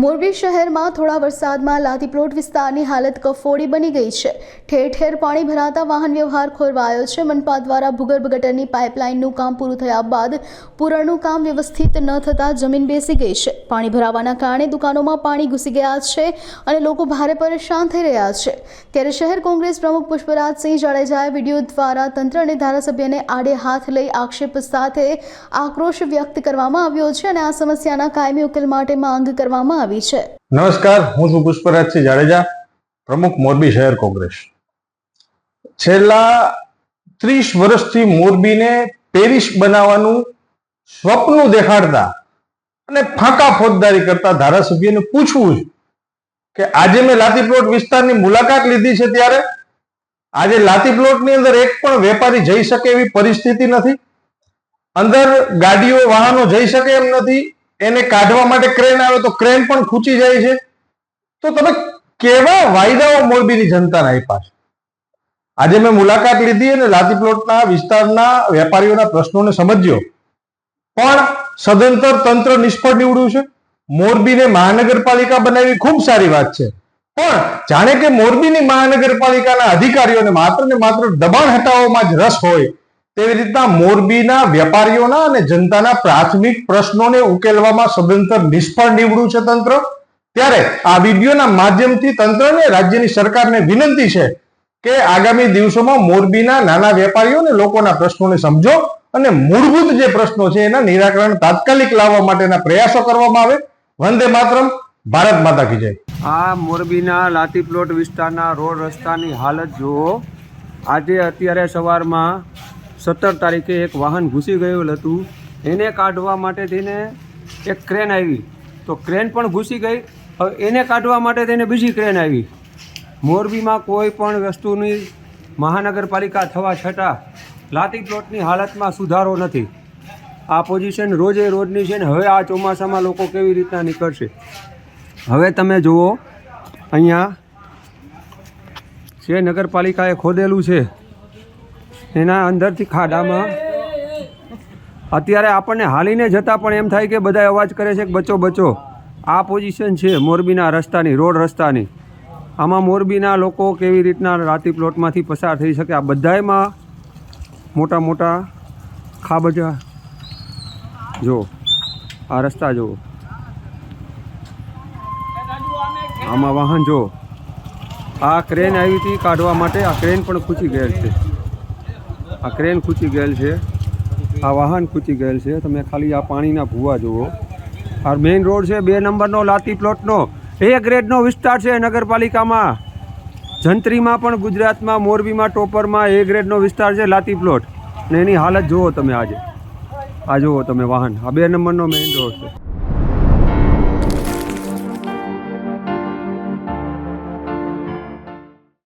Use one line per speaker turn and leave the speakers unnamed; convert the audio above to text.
મોરબી શહેરમાં થોડા વરસાદમાં લાતીપ્લોટ વિસ્તારની હાલત કફોડી બની ગઈ છે. ઠેર ઠેર પાણી ભરાતા વાહન વ્યવહાર ખોરવાયો છે. મનપા દ્વારા ભૂગર્ભ ગટરની પાઇપલાઇનનું કામ પૂરું થયા બાદ પૂરણનું કામ વ્યવસ્થિત ન થતાં જમીન બેસી ગઈ છે. પાણી ભરાવાના કારણે દુકાનોમાં પાણી ઘૂસી ગયા છે અને લોકો ભારે પરેશાન થઈ રહ્યા છે. ત્યારે શહેર કોંગ્રેસ પ્રમુખ પુષ્પરાજસિંહ જાડેજાએ વીડિયો દ્વારા તંત્ર અને ધારાસભ્યને આડે હાથ લઈ આક્ષેપ સાથે આક્રોશ વ્યક્ત કરવામાં આવ્યો છે અને આ સમસ્યાના કાયમી ઉકેલ માટે માંગ કરવામાં આવી છે.
નમસ્કાર, હું છું પુષ્પરાજસિંહ જાડેજા, પ્રમુખ મોરબી શહેર કોંગ્રેસ. છેલ્લા ત્રીસ વર્ષથી મોરબીને પેરિસ બનાવવાનું સ્વપ્ન દેખાડતા અને ફાંકા ફોજદારી કરતા ધારાસભ્યને પૂછવું કે આજે મેં લાતીપ્લોટ વિસ્તારની મુલાકાત લીધી છે ત્યારે? આજે લાતીપ્લોટની અંદર એક પણ વેપારી જઈ શકે એવી પરિસ્થિતિ નથી? અંદર ગાડીઓ, વાહનો જઈ શકે એમ નથી? એને કાઢવા માટે ક્રેન આવે તો ક્રેન પણ ખૂંચી જાય છે. તો તમે કેવા વાયદાઓ મોરબીની જનતાને આપ્યા છે? આજે મેં મુલાકાત લીધી અને લાતીપ્લોટના વિસ્તારના વેપારીઓના પ્રશ્નોને સમજ્યો. પણ સદંતર તંત્ર નિષ્ફળ નીવડ્યું છે. મોરબીને મહાનગરપાલિકા બનાવી ખૂબ સારી વાત છે. પણ જાણે કે મોરબીની મહાનગરપાલિકાના અધિકારીઓને માત્ર ને માત્ર દબાણ હટાવવામાં જ રસ હોય તેવી રીતના મોરબીના વેપારીઓના અને જનતાના પ્રાથમિક પ્રશ્નોને ઉકેલવામાં સદંતર નિષ્ફળ નીવડ્યું છે તંત્ર. ત્યારે આ વિડીયોના માધ્યમથી તંત્રને રાજ્યની સરકારને વિનંતી છે કે આગામી દિવસોમાં મોરબીના નાના વેપારીઓ અને લોકોના પ્રશ્નોને સમજો અને મૂળભૂત જે પ્રશ્નો છે એના નિરાકરણ તાત્કાલિક લાવવા માટેના પ્રયાસો કરવામાં આવે. વંદે માતરમ, ભારત માતા કી જય.
આ મોરબીના લાતીપ્લોટ વિસ્તારના રોડ રસ્તાની હાલત જુઓ. આજે અત્યારે સવારમાં સત્તર તારીખે એક વાહન ઘૂસી ગયેલું હતું. એને કાઢવા માટે થઈને એક ક્રેન આવી. તો ક્રેન પણ ઘૂસી ગઈ. હવે એને કાઢવા માટે થઈને બીજી ક્રેન આવી. મોરબીમાં કોઈ પણ વસ્તુની મહાનગરપાલિકા થવા છતાં લાતીપ્લોટની હાલતમાં સુધારો નથી. આ પોઝિશન રોજે રોજની છે ને હવે આ ચોમાસામાં લોકો કેવી રીતના નીકળશે? હવે તમે જુઓ, અહીંયા જે નગરપાલિકાએ ખોદેલું છે એના અંદરથી ખાડામાં. અત્યારે આપણને હાલીને જતાં પણ એમ થાય કે બધા અવાજ કરે છે કે બચો બચો. આ પોઝિશન છે મોરબીના રસ્તાની, રોડ રસ્તાની. આમાં મોરબીના લોકો કેવી રીતના રાતી પ્લોટમાંથી પસાર થઈ શકે, આ બધાયમાં મોટા મોટા ખાબજા. જો, આ રસ્તા જુઓ. આમાં વાહન જો આ ક્રેન આવી હતી કાઢવા માટે, આ ક્રેન પણ ખૂચી ગયેલ છે. આ ક્રેન ખૂંચી ગયેલ છે. આ વાહન ખૂંચી ગયેલ છે. તમે ખાલી આ પાણીના ભૂવા જુઓ. આ મેઇન રોડ છે, બે નંબરનો લાતી પ્લોટનો એ ગ્રેડનો વિસ્તાર છે નગરપાલિકામાં. જંત્રીમાં પણ ગુજરાતમાં, મોરબીમાં, ટોપરમાં એ ગ્રેડનો વિસ્તાર છે લાતી પ્લોટ ને એની હાલત જુઓ તમે આજે. આ જુઓ તમે વાહન. આ બે નંબરનો મેઇન રોડ છે.